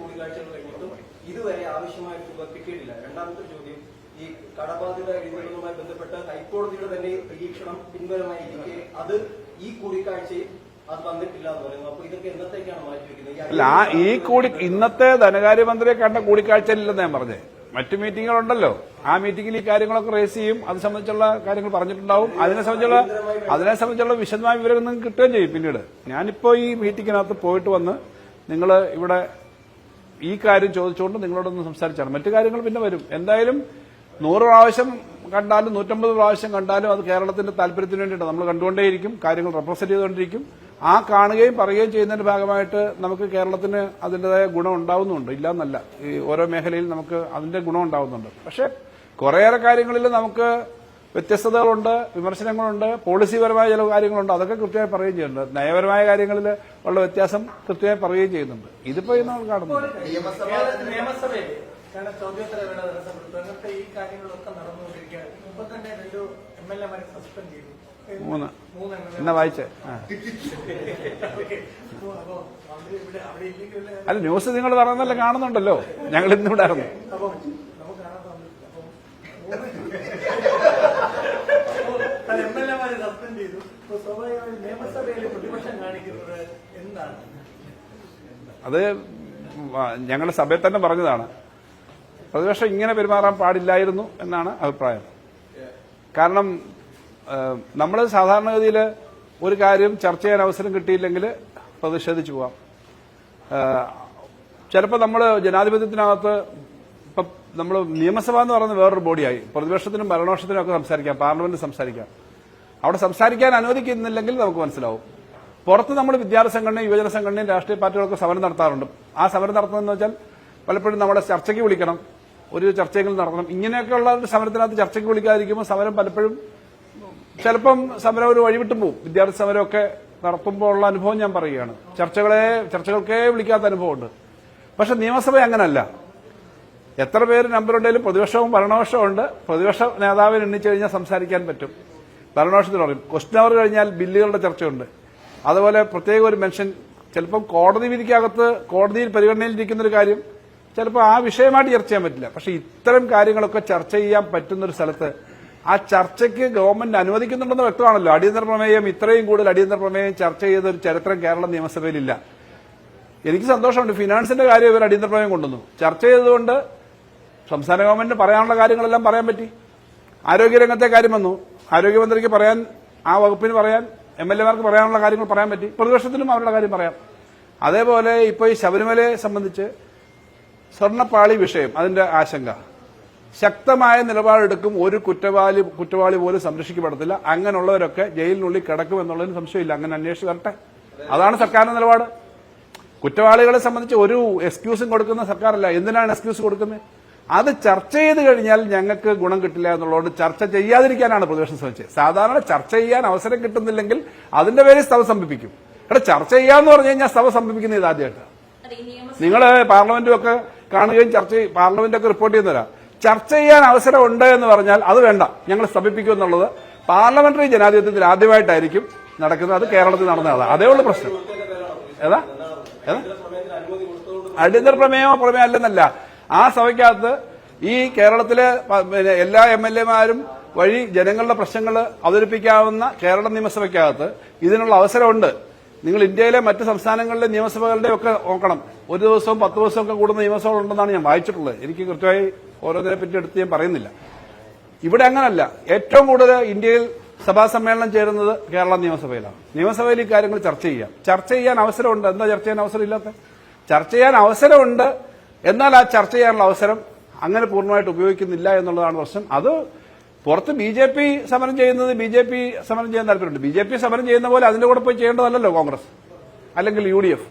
ഇതുവരെ കിട്ടിയിട്ടില്ല രണ്ടാമത്തെ ചോദ്യം ഈ കടബാധ്യത എഴുതുന്നതുമായി ബന്ധപ്പെട്ട് ഹൈക്കോടതിയുടെ തന്നെ നിരീക്ഷണം പിൻബലമായിരിക്കെ. അത് ഈ കൂടിക്കാഴ്ചയിൽ അല്ല ഈ കൂടി ഇന്നത്തെ ധനകാര്യമന്ത്രിയെ കണ്ട കൂടിക്കാഴ്ചയില്ലെന്ന് ഞാൻ പറഞ്ഞേ. മറ്റു മീറ്റിങ്ങുകളുണ്ടല്ലോ. ആ മീറ്റിംഗിൽ ഈ കാര്യങ്ങളൊക്കെ റേസ് ചെയ്യും. അത് സംബന്ധിച്ചുള്ള കാര്യങ്ങൾ പറഞ്ഞിട്ടുണ്ടാവും. അതിനെ സംബന്ധിച്ചുള്ള അതിനെ സംബന്ധിച്ചുള്ള വിശദമായ വിവരങ്ങൾ നിങ്ങൾക്ക് കിട്ടുകയും ചെയ്യും പിന്നീട്. ഞാനിപ്പോ ഈ മീറ്റിംഗിനകത്ത് പോയിട്ട് വന്ന് നിങ്ങൾ ഇവിടെ ഈ കാര്യം ചോദിച്ചുകൊണ്ട് നിങ്ങളോടൊന്ന് സംസാരിച്ചാണ്. മറ്റു കാര്യങ്ങൾ പിന്നെ വരും. എന്തായാലും നൂറ് പ്രാവശ്യം കണ്ടാലും നൂറ്റമ്പത് പ്രാവശ്യം കണ്ടാലും അത് കേരളത്തിന്റെ താല്പര്യത്തിന് വേണ്ടിയിട്ട്. നമ്മൾ കണ്ടുകൊണ്ടേയിരിക്കും കാര്യങ്ങൾ റെപ്രസെന്റ് ചെയ്തുകൊണ്ടിരിക്കും. ആ കാണുകയും പറയുകയും ചെയ്യുന്നതിന്റെ ഭാഗമായിട്ട് നമുക്ക് കേരളത്തിന് അതിന്റെതായ ഗുണം ഉണ്ടാവുന്നുണ്ട്. ഇല്ലാന്നല്ല. ഈ ഓരോ മേഖലയിൽ നമുക്ക് അതിന്റെ ഗുണം ഉണ്ടാവുന്നുണ്ട്. പക്ഷെ കുറേയേറെ കാര്യങ്ങളിൽ നമുക്ക് വ്യത്യസ്തതകളുണ്ട് വിമർശനങ്ങളുണ്ട് പോളിസിപരമായ ചില കാര്യങ്ങളുണ്ട്. അതൊക്കെ കൃത്യമായി പറയുകയും ചെയ്യുന്നുണ്ട്. നയപരമായ കാര്യങ്ങളിൽ ഉള്ള വ്യത്യാസം കൃത്യമായി പറയുകയും ചെയ്യുന്നുണ്ട്. ഇതിപ്പോ ഇന്ന് കാണുന്നുണ്ട് കാരണം ചോദ്യോത്തര വേള തടസ്സപ്പെട്ടു അങ്ങനത്തെ ഈ കാര്യങ്ങളൊക്കെ നടന്നുകൊണ്ടിരിക്കുകയാണ്. ഇപ്പൊ തന്നെ രണ്ടു എം എൽ എമാരെ സസ്പെൻഡ് ചെയ്തു. മൂന്ന്. എന്നാ വായിച്ചേ? അല്ല ന്യൂസ് നിങ്ങൾ പറയുന്നല്ല കാണുന്നുണ്ടല്ലോ. ഞങ്ങൾ ഇന്നിവിടെ എം എൽ എമാരെ സസ്പെൻഡ് ചെയ്തു. അപ്പൊ സ്വാഭാവികമായും നിയമസഭയിൽ പ്രതിപക്ഷം കാണിക്കുന്നത് എന്താണ്? അത് ഞങ്ങളുടെ സഭയിൽ തന്നെ പറഞ്ഞതാണ്. പ്രതിപക്ഷം ഇങ്ങനെ പെരുമാറാൻ പാടില്ലായിരുന്നു എന്നാണ് അഭിപ്രായം. കാരണം നമ്മൾ സാധാരണഗതിയിൽ ഒരു കാര്യം ചർച്ച ചെയ്യാൻ അവസരം കിട്ടിയില്ലെങ്കിൽ പ്രതിഷേധിച്ചു പോവാം. ചിലപ്പോൾ നമ്മൾ ജനാധിപത്യത്തിനകത്ത് ഇപ്പം നമ്മൾ നിയമസഭ എന്ന് പറയുന്ന വേറൊരു ബോഡിയായി. പ്രതിപക്ഷത്തിനും ഭരണപക്ഷത്തിനും ഒക്കെ സംസാരിക്കാം പാർലമെന്റിൽ സംസാരിക്കാം. അവിടെ സംസാരിക്കാൻ അനുവദിക്കുന്നില്ലെങ്കിൽ നമുക്ക് മനസ്സിലാവും. പുറത്ത് നമ്മൾ വിദ്യാർത്ഥി സംഘടനയും യുവജന സംഘടനയും രാഷ്ട്രീയ പാർട്ടികളൊക്കെ സമരം നടത്താറുണ്ട്. ആ സമരം നടത്തുന്നതെന്ന് വെച്ചാൽ പലപ്പോഴും നമ്മളെ ചർച്ചയ്ക്ക് വിളിക്കണം ഒരു ചർച്ചയെങ്കിലും നടത്തണം. ഇങ്ങനെയൊക്കെയുള്ള സമരത്തിനകത്ത് ചർച്ചയ്ക്ക് വിളിക്കാതിരിക്കുമ്പോൾ സമരം പലപ്പോഴും ചിലപ്പം സമരം ഒരു വഴിവിട്ടു പോകും വിദ്യാർത്ഥി സമരമൊക്കെ നടത്തുമ്പോൾ ഉള്ള അനുഭവം ഞാൻ പറയുകയാണ്. ചർച്ചകളെ ചർച്ചകൾക്കേ വിളിക്കാത്ത അനുഭവമുണ്ട്. പക്ഷെ നിയമസഭ അങ്ങനല്ല. എത്ര പേര് നമ്പറുണ്ടെങ്കിലും പ്രതിപക്ഷവും ഭരണപക്ഷവും ഉണ്ട്. പ്രതിപക്ഷ നേതാവിന് എണ്ണിച്ചു കഴിഞ്ഞാൽ സംസാരിക്കാൻ പറ്റും. ഭരണപക്ഷത്തിന് പറയും. ക്വസ്റ്റ്യൻ അവർ കഴിഞ്ഞാൽ ബില്ലുകളുടെ ചർച്ചയുണ്ട്. അതുപോലെ പ്രത്യേക ഒരു മെൻഷൻ ചിലപ്പം കോടതി വിധിക്കകത്ത് കോടതിയിൽ പരിഗണനയിലിരിക്കുന്ന ഒരു കാര്യം ചിലപ്പോൾ ആ വിഷയമായിട്ട് ചർച്ച ചെയ്യാൻ പറ്റില്ല. പക്ഷെ ഇത്തരം കാര്യങ്ങളൊക്കെ ചർച്ച ചെയ്യാൻ പറ്റുന്ന ഒരു സ്ഥലത്ത് ആ ചർച്ചയ്ക്ക് ഗവൺമെന്റ് അനുവദിക്കുന്നുണ്ടെന്ന് വ്യക്തമാണല്ലോ. അടിയന്തര പ്രമേയം ഇത്രയും കൂടുതൽ അടിയന്തര പ്രമേയം ചർച്ച ചെയ്ത ഒരു ചരിത്രം കേരള നിയമസഭയിലില്ല. എനിക്ക് സന്തോഷമുണ്ട്. ഫിനാൻസിന്റെ കാര്യം ഇവർ അടിയന്തര പ്രമേയം കൊണ്ടുവന്നു. ചർച്ച ചെയ്തതുകൊണ്ട് സംസ്ഥാന ഗവൺമെന്റിന് പറയാനുള്ള കാര്യങ്ങളെല്ലാം പറയാൻ പറ്റി. ആരോഗ്യരംഗത്തെ കാര്യം വന്നു. ആരോഗ്യമന്ത്രിക്ക് പറയാൻ ആ വകുപ്പിന് പറയാൻ എം എൽ എമാർക്ക് പറയാനുള്ള കാര്യങ്ങൾ പറയാൻ പറ്റി. പ്രതിപക്ഷത്തിനും അവരുടെ കാര്യം പറയാം. അതേപോലെ ഇപ്പോൾ ഈ ശബരിമലയെ സംബന്ധിച്ച് സ്വർണപ്പാളി വിഷയം അതിന്റെ ആശങ്ക. ശക്തമായ നിലപാടെടുക്കും ഒരു കുറ്റവാളി കുറ്റവാളി പോലും സംരക്ഷിക്കപ്പെടത്തില്ല. അങ്ങനെയുള്ളവരൊക്കെ ജയിലിനുള്ളിൽ കിടക്കും എന്നുള്ളതിന് സംശയമില്ല. അങ്ങനെ അന്വേഷിച്ച് വരട്ടെ അതാണ് സർക്കാരിന്റെ നിലപാട്. കുറ്റവാളികളെ സംബന്ധിച്ച് ഒരു എക്സ്ക്യൂസും കൊടുക്കുന്ന സർക്കാരല്ല. എന്തിനാണ് എക്സ്ക്യൂസ് കൊടുക്കുന്നത്? അത് ചർച്ച ചെയ്ത് കഴിഞ്ഞാൽ ഞങ്ങൾക്ക് ഗുണം കിട്ടില്ല എന്നുള്ളതുകൊണ്ട് ചർച്ച ചെയ്യാതിരിക്കാനാണ് പ്രതിപക്ഷം ശ്രമിച്ചത്. സാധാരണ ചർച്ച ചെയ്യാൻ അവസരം കിട്ടുന്നില്ലെങ്കിൽ അതിന്റെ പേരിൽ സ്തവ സംഭിപ്പിക്കും ഇവിടെ ചർച്ച ചെയ്യാന്ന് പറഞ്ഞു കഴിഞ്ഞാൽ സ്തവ സംഭവിക്കുന്നത് ഇതാദ്യമായിട്ട്. അതെ, ഈ നിങ്ങൾ പാർലമെന്റും ഒക്കെ കാണുകയും ചർച്ച പാർലമെന്റൊക്കെ റിപ്പോർട്ട് ചെയ്യുന്നവരാ ചർച്ച ചെയ്യാൻ അവസരം ഉണ്ട് എന്ന് പറഞ്ഞാൽ അത് വേണ്ട. ഞങ്ങൾ സമീപിക്കും എന്നുള്ളത് പാർലമെന്ററി ജനാധിപത്യത്തിൽ ആദ്യമായിട്ടായിരിക്കും നടക്കുന്നത്. അത് കേരളത്തിൽ നടന്നതാണ്. അതേ ഉള്ളൂ പ്രശ്നം. ഏതാ? ഏതാ? അടിയന്തര പ്രമേയമോ പ്രമേയം അല്ലെന്നല്ല. ആ സഭയ്ക്കകത്ത് ഈ കേരളത്തിലെ പിന്നെ എല്ലാ എം എൽ എമാരും വഴി ജനങ്ങളുടെ പ്രശ്നങ്ങൾ അവതരിപ്പിക്കാവുന്ന കേരള നിയമസഭയ്ക്കകത്ത് ഇതിനുള്ള അവസരമുണ്ട്. നിങ്ങൾ ഇന്ത്യയിലെ മറ്റ് സംസ്ഥാനങ്ങളിലെ നിയമസഭകളുടെ ഒക്കെ നോക്കണം. ഒരു ദിവസവും പത്ത് ദിവസവും ഒക്കെ കൂടുന്ന നിയമസഭകൾ ഉണ്ടെന്നാണ് ഞാൻ വായിച്ചിട്ടുള്ളത്. എനിക്ക് കൃത്യമായി ഓരോന്നിനെ പറ്റി എടുത്ത് ഞാൻ പറയുന്നില്ല. ഇവിടെ അങ്ങനല്ല. ഏറ്റവും കൂടുതൽ ഇന്ത്യയിൽ സഭാ സമ്മേളനം ചേരുന്നത് കേരള നിയമസഭയിലാണ്. നിയമസഭയിൽ കാര്യങ്ങൾ ചർച്ച ചെയ്യാം. ചർച്ച ചെയ്യാൻ അവസരമുണ്ട്. എന്താ ചർച്ച ചെയ്യാൻ അവസരം ഇല്ലാത്ത ചർച്ച ചെയ്യാൻ അവസരമുണ്ട്. എന്നാൽ ആ ചർച്ച ചെയ്യാനുള്ള അവസരം അങ്ങനെ പൂർണമായിട്ട് ഉപയോഗിക്കുന്നില്ല എന്നുള്ളതാണ് പ്രശ്നം. അത് പുറത്ത് ബി ജെ പി സമരം ചെയ്യുന്നത് ബി ജെ പി സമരം ചെയ്യാൻ താല്പര്യമുണ്ട്. ബി ജെ പി സമരം ചെയ്യുന്ന പോലെ അതിന്റെ കൂടെ പോയി ചെയ്യേണ്ടതല്ലോ കോൺഗ്രസ് അല്ലെങ്കിൽ യു ഡി എഫ്.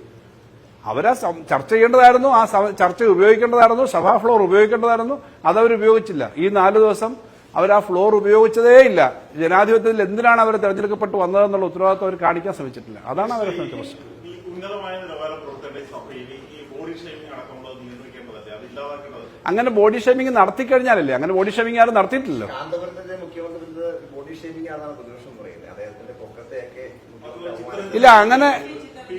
അവരാ ചർച്ച ചെയ്യേണ്ടതായിരുന്നു ആ ചർച്ച ഉപയോഗിക്കേണ്ടതായിരുന്നു സഭാ ഫ്ലോർ ഉപയോഗിക്കേണ്ടതായിരുന്നു അതവർ ഉപയോഗിച്ചില്ല. ഈ നാല് ദിവസം അവർ ആ ഫ്ലോർ ഉപയോഗിച്ചതേ ഇല്ല. ജനാധിപത്യത്തിൽ എന്തിനാണ് അവർ തെരഞ്ഞെടുക്കപ്പെട്ട് വന്നതെന്നുള്ള ഉത്തരവാദിത്വം അവർ കാണിക്കാൻ ശ്രമിച്ചിട്ടില്ല. അതാണ് അവരെ പ്രശ്നം ഈ ഉന്നതമായ നിലവാരം പ്രവർത്തകരുടെ ഈ സഭയിൽ ഈ ബോഡി ഷേമിംഗ് അടക്കമുള്ളത് നിയന്ത്രിക്കേണ്ടതല്ലേ അത് ഇല്ലാതാക്കേണ്ടത് അങ്ങനെ ബോഡി ഷേമിംഗ് നടത്തി കഴിഞ്ഞാലല്ലേ അങ്ങനെ ബോഡി ഷേമിംഗ് ആരും നടത്തിയിട്ടില്ലല്ലോ. ഇല്ല അങ്ങനെ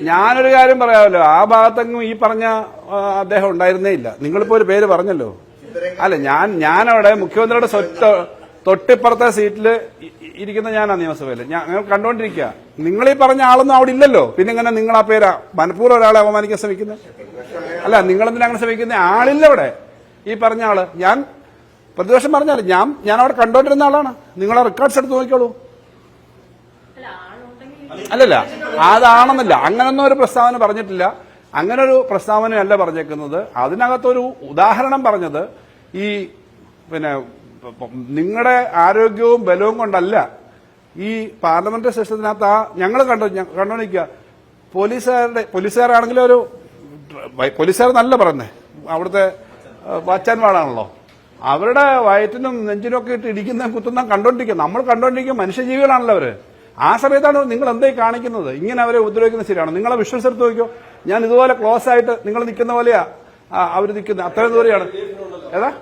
ഞാനൊരു കാര്യം പറയാമല്ലോ. ആ ഭാഗത്തെങ്ങും ഈ പറഞ്ഞ അദ്ദേഹം ഉണ്ടായിരുന്നേ ഇല്ല. നിങ്ങളിപ്പോ ഒരു പേര് പറഞ്ഞല്ലോ. അല്ല ഞാൻ ഞാനവിടെ മുഖ്യമന്ത്രിയുടെ സ്വത്ത് തൊട്ടിപ്പുറത്തെ സീറ്റിൽ ഇരിക്കുന്ന ഞാനാ നിയമസഭയിൽ ഞാൻ ഞാൻ കണ്ടോണ്ടിരിക്കുക നിങ്ങൾ ഈ പറഞ്ഞ ആളൊന്നും അവിടെ ഇല്ലല്ലോ. പിന്നെ ഇങ്ങനെ നിങ്ങൾ ആ പേരാ മനഃപൂർവം ഒരാളെ അപമാനിക്കാൻ ശ്രമിക്കുന്നത് അല്ല നിങ്ങളെന്തിനാ അങ്ങനെ ശ്രമിക്കുന്നത് ആളില്ല അവിടെ. ഈ പറഞ്ഞ ആൾ ഞാൻ പ്രതിപക്ഷം പറഞ്ഞാൽ ഞാൻ ഞാൻ അവിടെ കണ്ടോണ്ടിരുന്ന ആളാണ്. നിങ്ങളെ റെക്കോർഡ്സ് എടുത്ത് നോക്കിക്കോളൂ. അല്ല അല്ലല്ല അതാണെന്നല്ല. അങ്ങനൊന്നും ഒരു പ്രസ്താവന പറഞ്ഞിട്ടില്ല. അങ്ങനെ ഒരു പ്രസ്താവനയല്ല പറഞ്ഞേക്കുന്നത്. അതിനകത്തൊരു ഉദാഹരണം പറഞ്ഞത് ഈ പിന്നെ നിങ്ങളുടെ ആരോഗ്യവും ബലവും കൊണ്ടല്ല ഈ പാർലമെന്ററി സിസ്റ്റത്തിനകത്ത് ആ ഞങ്ങൾ കണ്ടു കണ്ടോണ്ടിരിക്കുക. പോലീസുകാരുടെ പോലീസുകാരാണെങ്കിലും ഒരു പോലീസുകാർ നല്ല പറഞ്ഞേ അവിടുത്തെ വാച്ചാൻവാളാണല്ലോ അവരുടെ വയറ്റിനും നെഞ്ചിനും ഒക്കെ ഇട്ട് ഇടിക്കുന്ന കുത്തുന്ന കണ്ടോണ്ടിരിക്കും. നമ്മൾ കണ്ടോണ്ടിരിക്കും മനുഷ്യജീവികളാണല്ലോ അവർ. ആ സമയത്താണ് നിങ്ങൾ എന്തായി കാണിക്കുന്നത്? ഇങ്ങനെ അവരെ ഉപദ്രവിക്കുന്നത് ശരിയാണ്. നിങ്ങളെ വിഷ്വൽസ് എടുത്ത് നോക്കിയോ ഞാൻ ഇതുപോലെ ക്ലോസ് ആയിട്ട് നിങ്ങൾ നിൽക്കുന്ന പോലെയാ അവർ നിൽക്കുന്നത്. അത്രയും ദൂരെയാണ്. ഏതാ?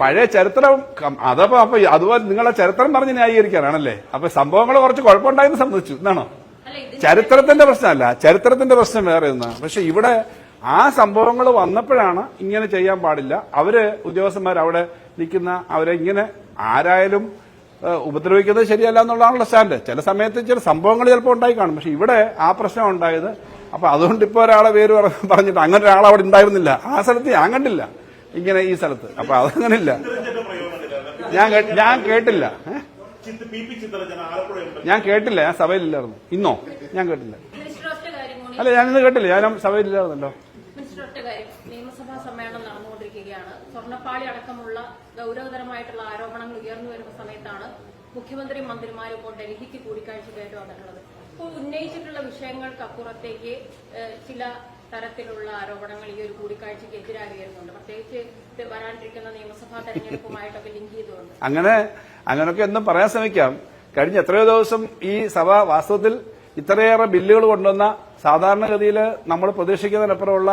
പഴയ ചരിത്രം അതപ്പോ അപ്പൊ അതുപോലെ നിങ്ങളെ ചരിത്രം പറഞ്ഞ് ന്യായീകരിക്കാനാണല്ലേ? അപ്പൊ സംഭവങ്ങൾ കുറച്ച് കുഴപ്പമുണ്ടായെന്ന് സംബന്ധിച്ചു. എന്നാണോ ചരിത്രത്തിന്റെ പ്രശ്നമല്ല. ചരിത്രത്തിന്റെ പ്രശ്നം വേറെ ഒന്നാണ് പക്ഷെ ഇവിടെ ആ സംഭവങ്ങൾ വന്നപ്പോഴാണ് ഇങ്ങനെ ചെയ്യാൻ പാടില്ല. അവർ ഉദ്യോഗസ്ഥന്മാർ അവിടെ നിൽക്കുന്ന അവരെ ഇങ്ങനെ ആരായാലും ഉപദ്രവിക്കുന്നത് ശരിയല്ല എന്നുള്ളതാണല്ലോ സ്റ്റാൻഡ്. ചില സമയത്ത് ചില സംഭവങ്ങൾ ചിലപ്പോൾ ഉണ്ടായി കാണും. പക്ഷെ ഇവിടെ ആ പ്രശ്നം ഉണ്ടായത് അപ്പൊ അതുകൊണ്ട് ഇപ്പൊ ഒരാളെ പേര് പറഞ്ഞിട്ട് അങ്ങനെ ഒരാൾ അവിടെ ഉണ്ടായിരുന്നില്ല. ആ സ്ഥലത്ത് ഞാൻ കണ്ടില്ല. ഇങ്ങനെ ഈ സ്ഥലത്ത്. അപ്പൊ അതങ്ങനില്ല. ഇല്ല ഞാൻ ഞാൻ കേട്ടില്ല. ഞാൻ കേട്ടില്ല. ഞാൻ സഭയിലില്ലായിരുന്നു. ഇന്നോ? ഞാൻ കേട്ടില്ല. അല്ല ഞാൻ കാര്യം അല്ല ഞാനിന്ന് കേട്ടില്ല. ഞാൻ സഭയിലില്ലായിരുന്നല്ലോ. മിനിസ്റ്റർ കാര്യം നിയമസഭാ സമ്മേളനം നടന്നുകൊണ്ടിരിക്കുകയാണ്. സ്വർണപ്പാളി അടക്കമുള്ള ഗൌരവതരമായിട്ടുള്ള ആരോപണങ്ങൾ ഉയർന്നു വരുന്ന സമയത്താണ് മുഖ്യമന്ത്രിയും മന്ത്രിമാരും ഇപ്പോൾ ഡൽഹിക്ക് കൂടിക്കാഴ്ച കയറ്റി വന്നിട്ടുള്ളത്. ഇപ്പോൾ ഉന്നയിച്ചിട്ടുള്ള വിഷയങ്ങൾക്കപ്പുറത്തേക്ക് ചില തരത്തിലുള്ള ആരോപണങ്ങൾ ഈ ഒരു കൂടിക്കാഴ്ചയ്ക്ക് എതിരായി വരുന്നുണ്ട്. പ്രത്യേകിച്ച് വരാനിരിക്കുന്ന നിയമസഭാ തെരഞ്ഞെടുപ്പുമായിട്ടൊക്കെ ലിങ്ക് ചെയ്തുകൊണ്ട്. അങ്ങനെ അങ്ങനെയൊക്കെ ഒന്നും പറയാൻ ശ്രമിക്കാം. കഴിഞ്ഞ എത്രയോ ദിവസം ഈ സഭ വാസ്തവത്തിൽ ഇത്രയേറെ ബില്ലുകൾ കൊണ്ടുവന്ന സാധാരണഗതിയിൽ നമ്മൾ പ്രതീക്ഷിക്കുന്നതിനപ്പുറമുള്ള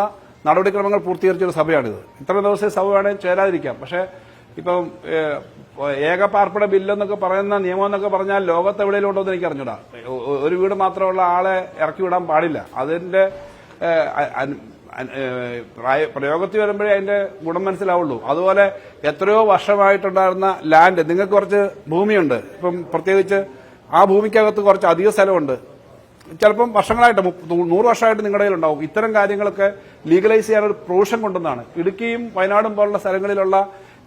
നടപടിക്രമങ്ങൾ പൂർത്തീകരിച്ച ഒരു സഭയാണിത്. ഇത്ര ദിവസം സഭ വേണമെങ്കിൽ ചേരാതിരിക്കാം. പക്ഷേ ഇപ്പം ഏക പാർപ്പിട ബില്ലെന്നൊക്കെ പറയുന്ന നിയമം എന്നൊക്കെ പറഞ്ഞാൽ ലോകത്തെവിടെയിലുണ്ടോ എന്ന് എനിക്ക് അറിഞ്ഞൂടാ ഒരു വീട് മാത്രമുള്ള ആളെ ഇറക്കി വിടാൻ പാടില്ല. അതിന്റെ പ്രയോഗത്തിൽ വരുമ്പോഴേ അതിന്റെ ഗുണം മനസ്സിലാവുള്ളൂ. അതുപോലെ എത്രയോ വർഷമായിട്ടുണ്ടായിരുന്ന ലാൻഡ് നിങ്ങൾക്ക് കുറച്ച് ഭൂമിയുണ്ട്. ഇപ്പം പ്രത്യേകിച്ച് ആ ഭൂമിക്കകത്ത് കുറച്ച് അധിക സ്ഥലമുണ്ട്. ചിലപ്പം വർഷങ്ങളായിട്ട് നൂറ് വർഷമായിട്ട് നിങ്ങളുടെ കയ്യിലുണ്ടാവും ഇത്തരം കാര്യങ്ങളൊക്കെ ലീഗലൈസ് ചെയ്യാൻ ഒരു പ്രൊവിഷൻ കൊണ്ടുവന്നാണ് ഇടുക്കിയും വയനാടും പോലുള്ള സ്ഥലങ്ങളിലുള്ള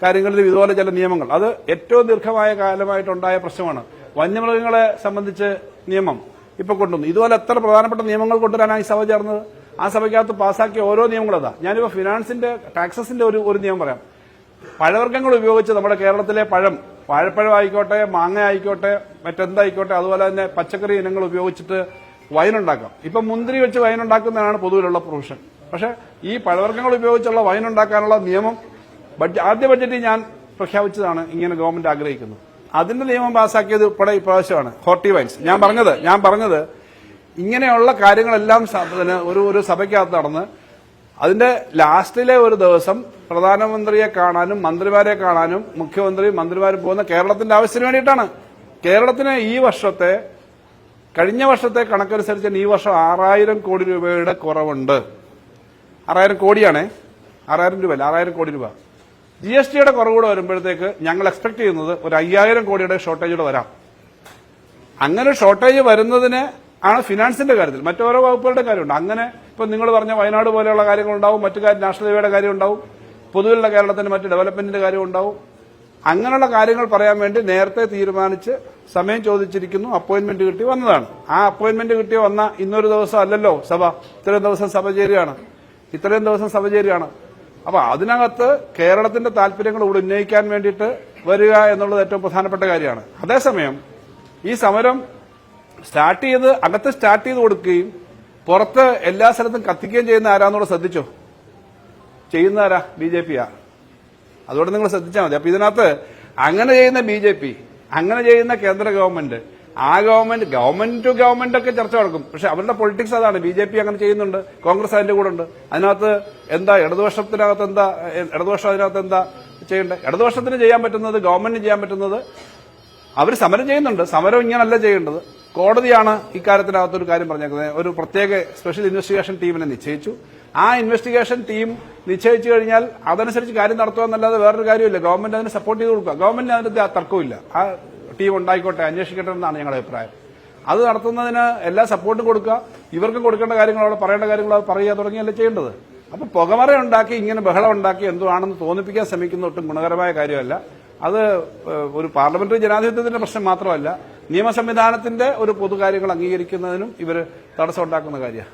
കാര്യങ്ങളിൽ ഇതുപോലെ ചില നിയമങ്ങൾ. അത് ഏറ്റവും ദീർഘമായ കാലമായിട്ടുണ്ടായ പ്രശ്നമാണ്. വന്യമൃഗങ്ങളെ സംബന്ധിച്ച് നിയമം ഇപ്പൊ കൊണ്ടുവന്നു. ഇതുപോലെ എത്ര പ്രധാനപ്പെട്ട നിയമങ്ങൾ കൊണ്ടുവരാനാണ് ഈ സഭ ചേർന്നത്? ആ സഭയ്ക്കകത്ത് പാസ്സാക്കിയ ഓരോ നിയമങ്ങളും അതാ ഞാനിപ്പോ ഫിനാൻസിന്റെ ടാക്സസിന്റെ ഒരു ഒരു നിയമം പറയാം. പഴവർഗങ്ങൾ ഉപയോഗിച്ച് നമ്മുടെ കേരളത്തിലെ പഴം വാഴപ്പഴം ആയിക്കോട്ടെ മാങ്ങ ആയിക്കോട്ടെ മറ്റെന്തായിക്കോട്ടെ അതുപോലെ തന്നെ പച്ചക്കറി ഇനങ്ങൾ ഉപയോഗിച്ചിട്ട് വൈൻ ഇപ്പൊ മുന്തിരി വെച്ച് വൈൻ ഉണ്ടാക്കുന്നതാണ് പൊതുവിലുള്ള പ്രൊഫഷൻ പക്ഷെ ഈ പഴവർഗങ്ങൾ ഉപയോഗിച്ചുള്ള വൈൻ നിയമം ബഡ്ജ- ആദ്യ ബഡ്ജറ്റിൽ ഞാൻ പ്രഖ്യാപിച്ചതാണ് ഇങ്ങനെ ഗവൺമെന്റ് ആഗ്രഹിക്കുന്നത്. അതിന്റെ നിയമം പാസ്സാക്കിയത് ഉൾപ്പെടെ ഇപ്രാവശ്യമാണ്. Horti vines. ഞാൻ പറഞ്ഞത് ഞാൻ പറഞ്ഞത് ഇങ്ങനെയുള്ള കാര്യങ്ങളെല്ലാം ഒരു ഒരു സഭയ്ക്കകത്ത് നടന്ന് അതിന്റെ ലാസ്റ്റിലെ ഒരു ദിവസം പ്രധാനമന്ത്രിയെ കാണാനും മന്ത്രിമാരെ കാണാനും മുഖ്യമന്ത്രി മന്ത്രിമാരും പോകുന്ന കേരളത്തിന്റെ ആവശ്യത്തിന് വേണ്ടിയിട്ടാണ്. കേരളത്തിന് ഈ വർഷത്തെ കഴിഞ്ഞ വർഷത്തെ കണക്കനുസരിച്ച് ഈ വർഷം ആറായിരം കോടി രൂപയുടെ കുറവുണ്ട്. ആറായിരം കോടിയാണേ. ആറായിരം രൂപ അല്ല ആറായിരം കോടി രൂപ. ജി എസ് ടിയുടെ കുറവുകൂടെ വരുമ്പോഴത്തേക്ക് ഞങ്ങൾ എക്സ്പെക്ട് ചെയ്യുന്നത് ഒരു അയ്യായിരം കോടിയുടെ ഷോർട്ടേജൂടെ വരാം. അങ്ങനെ ഷോർട്ടേജ് വരുന്നതിന് ആണ് ഫിനാൻസിന്റെ കാര്യത്തിൽ. മറ്റോരോ വകുപ്പുകളുടെ കാര്യമുണ്ട്. അങ്ങനെ ഇപ്പൊ നിങ്ങൾ പറഞ്ഞ വയനാട് പോലെയുള്ള കാര്യങ്ങളുണ്ടാവും മറ്റു കാര്യം നാഷണൽ ഹൈവേയുടെ കാര്യം ഉണ്ടാവും പൊതുവിലുള്ള കേരളത്തിന്റെ മറ്റ് ഡെവലപ്മെന്റിന്റെ കാര്യം ഉണ്ടാവും അങ്ങനെയുള്ള കാര്യങ്ങൾ പറയാൻ വേണ്ടി നേരത്തെ തീരുമാനിച്ച് സമയം ചോദിച്ചിരിക്കുന്നു. അപ്പോയിന്റ്മെന്റ് കിട്ടി വന്നതാണ്. ആ അപ്പോയിന്റ്മെന്റ് കിട്ടി വന്ന ഇന്നൊരു ദിവസം അല്ലല്ലോ സഭ. ഇത്രയും ദിവസം സഭ ചേരുകയാണ് ഇത്രയും ദിവസം സഭ ചേരുകയാണ് അപ്പൊ അതിനകത്ത് കേരളത്തിന്റെ താല്പര്യങ്ങൾ ഇവിടെ ഉന്നയിക്കാൻ വേണ്ടിയിട്ട് വരിക എന്നുള്ളത് ഏറ്റവും പ്രധാനപ്പെട്ട കാര്യമാണ്. അതേസമയം ഈ സമരം സ്റ്റാർട്ട് ചെയ്ത് അകത്ത് സ്റ്റാർട്ട് ചെയ്ത് കൊടുക്കുകയും പുറത്ത് എല്ലാ സ്ഥലത്തും കത്തിക്കുകയും ചെയ്യുന്ന ആരാന്നൂടെ ശ്രദ്ധിച്ചോ? ചെയ്യുന്ന ആരാ? ബി ജെ പിയാ. അതുകൊണ്ട് നിങ്ങൾ ശ്രദ്ധിച്ചാൽ മതി. അപ്പൊ ഇതിനകത്ത് അങ്ങനെ ചെയ്യുന്ന ബി ജെ പി അങ്ങനെ ചെയ്യുന്ന കേന്ദ്ര ഗവൺമെന്റ് ആ ഗവൺമെന്റ് ഗവൺമെന്റ് ടു ഗവൺമെന്റ് ഒക്കെ ചർച്ച നടക്കും. പക്ഷെ അവരുടെ പൊളിറ്റിക്സ് അതാണ്. ബി ജെ പി അങ്ങനെ ചെയ്യുന്നുണ്ട്. കോൺഗ്രസ് അതിന്റെ കൂടെ ഉണ്ട്. അതിനകത്ത് എന്താ ഇടതുപക്ഷത്തിനകത്ത് എന്താ ഇടതുപക്ഷം അതിനകത്ത് എന്താ ചെയ്യേണ്ടത് ഇടതുപക്ഷത്തിന് ചെയ്യാൻ പറ്റുന്നത് ഗവൺമെന്റിന് ചെയ്യാൻ പറ്റുന്നത് അവർ സമരം ചെയ്യുന്നുണ്ട്. സമരം ഇങ്ങനല്ല ചെയ്യേണ്ടത്. കോടതിയാണ് ഇക്കാര്യത്തിനകത്ത് ഒരു കാര്യം പറഞ്ഞേക്കുന്നത്. ഒരു പ്രത്യേക സ്പെഷ്യൽ ഇൻവെസ്റ്റിഗേഷൻ ടീമിനെ നിശ്ചയിച്ചു. ആ ഇൻവെസ്റ്റിഗേഷൻ ടീം നിശ്ചയിച്ചു കഴിഞ്ഞാൽ അതനുസരിച്ച് കാര്യം നടത്തുക എന്നല്ലാതെ വേറൊരു കാര്യമില്ല. ഗവൺമെന്റ് അതിന് സപ്പോർട്ട് ചെയ്ത് കൊടുക്കുക. ഗവൺമെന്റിന് അതിന്റെ തർക്കമില്ല ആ ടീം ഉണ്ടായിക്കോട്ടെ അന്വേഷിക്കട്ടെ എന്നാണ് ഞങ്ങളുടെ അഭിപ്രായം. അത് നടത്തുന്നതിന് എല്ലാ സപ്പോർട്ടും കൊടുക്കുക. ഇവർക്ക് കൊടുക്കേണ്ട കാര്യങ്ങൾ പറയേണ്ട കാര്യങ്ങൾ അത് പറയുക തുടങ്ങിയല്ലേ ചെയ്യേണ്ടത്. അപ്പൊ പുകമറ ഉണ്ടാക്കി ഇങ്ങനെ ബഹളം ഉണ്ടാക്കി എന്തുവാണെന്ന് തോന്നിപ്പിക്കാൻ ശ്രമിക്കുന്ന ഒട്ടും ഗുണകരമായ കാര്യമല്ല. അത് ഒരു പാർലമെന്ററി ജനാധിപത്യത്തിന്റെ പ്രശ്നം മാത്രമല്ല നിയമ സംവിധാനത്തിന്റെ ഒരു പൊതുകാര്യങ്ങൾ അംഗീകരിക്കുന്നതിനും ഇവർ തടസ്സം ഉണ്ടാക്കുന്ന കാര്യമാണ്.